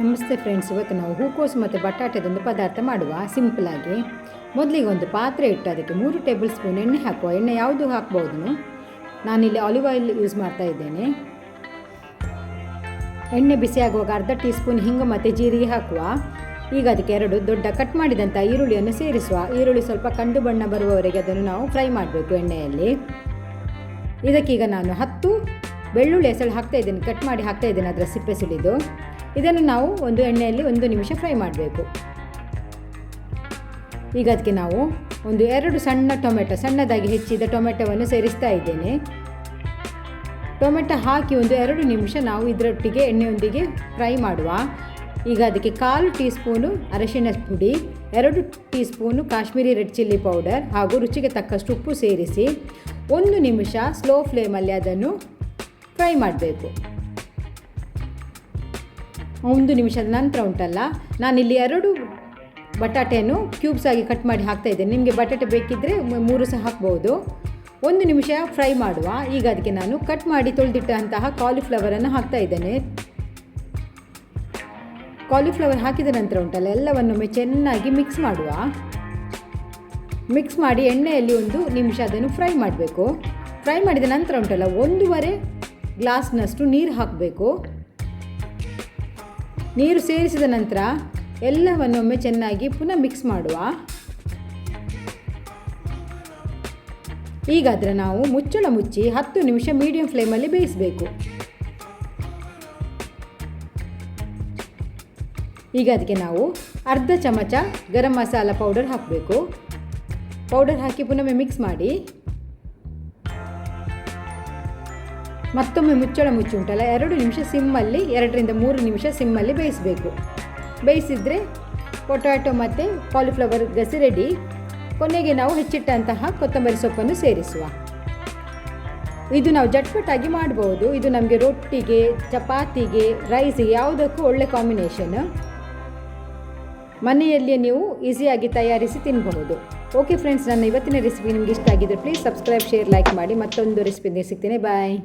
ನಮಸ್ತೆ ಫ್ರೆಂಡ್ಸ್, ಇವತ್ತು ನಾವು ಹೂಕೋಸು ಮತ್ತು ಬಟಾಟೆದೊಂದು ಪದಾರ್ಥ ಮಾಡುವ. ಸಿಂಪಲಾಗಿ ಮೊದಲಿಗೆ ಒಂದು ಪಾತ್ರೆ ಇಟ್ಟು ಅದಕ್ಕೆ ಮೂರು ಟೇಬಲ್ ಸ್ಪೂನ್ ಎಣ್ಣೆ ಹಾಕುವ. ಎಣ್ಣೆ ಯಾವುದು ಹಾಕ್ಬೋದು? ನಾನಿಲ್ಲಿ ಆಲಿವ್ ಆಯಿಲ್ ಯೂಸ್ ಮಾಡ್ತಾ ಇದ್ದೇನೆ. ಎಣ್ಣೆ ಬಿಸಿ ಆಗುವಾಗ ಅರ್ಧ ಟೀ ಸ್ಪೂನ್ ಹಿಂಗು ಮತ್ತು ಜೀರಿಗೆ ಹಾಕುವ. ಈಗ ಅದಕ್ಕೆ ಎರಡು ದೊಡ್ಡ ಕಟ್ ಮಾಡಿದಂಥ ಈರುಳ್ಳಿಯನ್ನು ಸೇರಿಸುವ. ಈರುಳ್ಳಿ ಸ್ವಲ್ಪ ಕಂದು ಬಣ್ಣ ಬರುವವರೆಗೆ ಅದನ್ನು ನಾವು ಫ್ರೈ ಮಾಡಬೇಕು ಎಣ್ಣೆಯಲ್ಲಿ. ಇದಕ್ಕೀಗ ನಾನು ಹತ್ತು ಬೆಳ್ಳುಳ್ಳಿ ಹೆಸಳು ಹಾಕ್ತಾ ಇದ್ದೇನೆ. ಕಟ್ ಮಾಡಿ ಹಾಕ್ತಾ ಇದ್ದೇನೆ. ಅದರ ಸಿಪ್ಪೆ ಸುಲಿದು. ಇದನ್ನು ನಾವು ಒಂದು ಎಣ್ಣೆಯಲ್ಲಿ ಒಂದು ನಿಮಿಷ ಫ್ರೈ ಮಾಡಬೇಕು. ಈಗ ಅದಕ್ಕೆ ನಾವು ಒಂದು ಎರಡು ಸಣ್ಣ ಟೊಮೆಟೊ, ಸಣ್ಣದಾಗಿ ಹೆಚ್ಚಿದ ಟೊಮೆಟೊವನ್ನು ಸೇರಿಸ್ತಾ ಇದ್ದೇನೆ. ಟೊಮೆಟೊ ಹಾಕಿ ಒಂದು ಎರಡು ನಿಮಿಷ ನಾವು ಇದರೊಟ್ಟಿಗೆ ಎಣ್ಣೆಯೊಂದಿಗೆ ಫ್ರೈ ಮಾಡುವ. ಈಗ ಅದಕ್ಕೆ ಕಾಲು ಟೀ ಸ್ಪೂನು ಅರಶಿನ ಪುಡಿ, ಎರಡು teaspoon Kashmiri red chilli powder ಹಾಗೂ ರುಚಿಗೆ ತಕ್ಕಷ್ಟು ಉಪ್ಪು ಸೇರಿಸಿ ಒಂದು ನಿಮಿಷ ಸ್ಲೋ ಫ್ಲೇಮಲ್ಲಿ ಅದನ್ನು ಫ್ರೈ ಮಾಡಬೇಕು. ಒಂದು ನಿಮಿಷದ ನಂತರ ಉಂಟಲ್ಲ. ನಾನಿಲ್ಲಿ ಎರಡು ಬಟಾಟೆಯನ್ನು ಕ್ಯೂಬ್ಸ್ ಆಗಿ ಕಟ್ ಮಾಡಿ ಹಾಕ್ತಾ ಇದ್ದೇನೆ. ನಿಮಗೆ ಬಟಾಟೆ ಬೇಕಿದ್ದರೆ ಮೂರು ಸಹ ಹಾಕ್ಬೋದು. ಒಂದು ನಿಮಿಷ ಫ್ರೈ ಮಾಡುವ. ಈಗ ಅದಕ್ಕೆ ನಾನು ಕಟ್ ಮಾಡಿ ತೊಳೆದಿಟ್ಟಂತಹ ಕಾಲಿಫ್ಲವರನ್ನು ಹಾಕ್ತಾ ಇದ್ದೇನೆ. ಕಾಲಿಫ್ಲವರ್ ಹಾಕಿದ ನಂತರ ಉಂಟಲ್ಲ ಎಲ್ಲವನ್ನೊಮ್ಮೆ ಚೆನ್ನಾಗಿ ಮಿಕ್ಸ್ ಮಾಡುವ. ಮಿಕ್ಸ್ ಮಾಡಿ ಎಣ್ಣೆಯಲ್ಲಿ ಒಂದು ನಿಮಿಷ ಅದನ್ನು ಫ್ರೈ ಮಾಡಬೇಕು. ಫ್ರೈ ಮಾಡಿದ ನಂತರ ಉಂಟಲ್ಲ, ಒಂದೂವರೆ ಗ್ಲಾಸ್ನಷ್ಟು ನೀರು ಹಾಕಬೇಕು. ನೀರು ಸೇರಿಸಿದ ನಂತರ ಎಲ್ಲವನ್ನೊಮ್ಮೆ ಚೆನ್ನಾಗಿ ಪುನಃ ಮಿಕ್ಸ್ ಮಾಡುವ. ಈಗ ಅದರ ನಾವು ಮುಚ್ಚಳ ಮುಚ್ಚಿ ಹತ್ತು ನಿಮಿಷ ಮೀಡಿಯಂ ಫ್ಲೇಮಲ್ಲಿ ಬೇಯಿಸಬೇಕು. ಈಗ ಅದಕ್ಕೆ ನಾವು ಅರ್ಧ ಚಮಚ ಗರಂ ಮಸಾಲ ಪೌಡರ್ ಹಾಕಬೇಕು. ಪೌಡರ್ ಹಾಕಿ ಪುನಃ ಮಿಕ್ಸ್ ಮಾಡಿ. ಮತ್ತೊಮ್ಮೆ ಮುಚ್ಚಳ ಮುಚ್ಚಿ ಉಂಟಲ್ಲ ಎರಡು ನಿಮಿಷ ಸಿಮ್ಮಲ್ಲಿ ಎರಡರಿಂದ ಮೂರು ನಿಮಿಷ ಸಿಮ್ಮಲ್ಲಿ ಬೇಯಿಸಬೇಕು. ಬೇಯಿಸಿದರೆ ಪೊಟ್ಯಾಟೊ ಮತ್ತು ಕಾಲಿಫ್ಲವರ್ ಗಸಿ ರೆಡಿ ಕೊನೆಗೆ ನಾವು ಹೆಚ್ಚಿಟ್ಟಂತಹ ಕೊತ್ತಂಬರಿ ಸೊಪ್ಪನ್ನು ಸೇರಿಸುವ. ಇದು ನಾವು ಜಟ್ಪಟಾಗಿ ಮಾಡಬಹುದು ಇದು ನಮಗೆ ರೊಟ್ಟಿಗೆ, ಚಪಾತಿಗೆ ರೈಸಿಗೆ ಯಾವುದಕ್ಕೂ ಒಳ್ಳೆ ಕಾಂಬಿನೇಷನ್ ಮನೆಯಲ್ಲಿಯೇ ನೀವು ಈಸಿಯಾಗಿ ತಯಾರಿಸಿ ತಿನ್ನಬಹುದು ಓಕೆ ಫ್ರೆಂಡ್ಸ್ ನನ್ನ ಇವತ್ತಿನ ರೆಸಿಪಿ ನಿಮ್ಗೆ ಇಷ್ಟ ಆಗಿದ್ದರೆ ಪ್ಲೀಸ್ ಸಬ್ಸ್ಕ್ರೈಬ್ ಶೇರ್ ಲೈಕ್ ಮಾಡಿ. ಮತ್ತೊಂದು ರೆಸಿಪಿ ಸಿಗ್ತೀನಿ. ಬಾಯ್